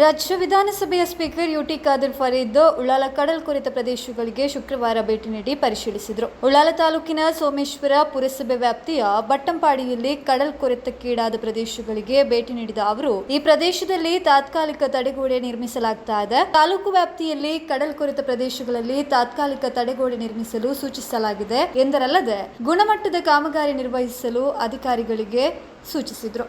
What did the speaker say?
ರಾಜ್ಯ ವಿಧಾನಸಭೆಯ speaker U T Khader Fareed Ullal ಕಡಲ್ ಕೊರೆತ ಪ್ರದೇಶಗಳಿಗೆ ಶುಕ್ರವಾರ ಭೇಟಿ ನೀಡಿ ಪರಿಶೀಲಿಸಿದರು. ಉಳ್ಳಾಲ ತಾಲೂಕಿನ ಸೋಮೇಶ್ವರ ಪುರಸಭೆ ವ್ಯಾಪ್ತಿಯ ಬಟ್ಟಂಪಾಡಿಯಲ್ಲಿ ಕಡಲ್ ಕೊರೆತಕ್ಕೀಡಾದ ಪ್ರದೇಶಗಳಿಗೆ ಭೇಟಿ ನೀಡಿದ ಅವರು, ಈ ಪ್ರದೇಶದಲ್ಲಿ ತಾತ್ಕಾಲಿಕ ತಡೆಗೋಡೆ ನಿರ್ಮಿಸಲಾಗ್ತಾ ಇದೆ. ತಾಲೂಕು ವ್ಯಾಪ್ತಿಯಲ್ಲಿ ಕಡಲ್ ಕೊರೆತ ಪ್ರದೇಶಗಳಲ್ಲಿ ತಾತ್ಕಾಲಿಕ ತಡೆಗೋಡೆ ನಿರ್ಮಿಸಲು ಸೂಚಿಸಲಾಗಿದೆ ಎಂದರಲ್ಲದೆ, ಗುಣಮಟ್ಟದ ಕಾಮಗಾರಿ ನಿರ್ವಹಿಸಲು ಅಧಿಕಾರಿಗಳಿಗೆ ಸೂಚಿಸಿದರು.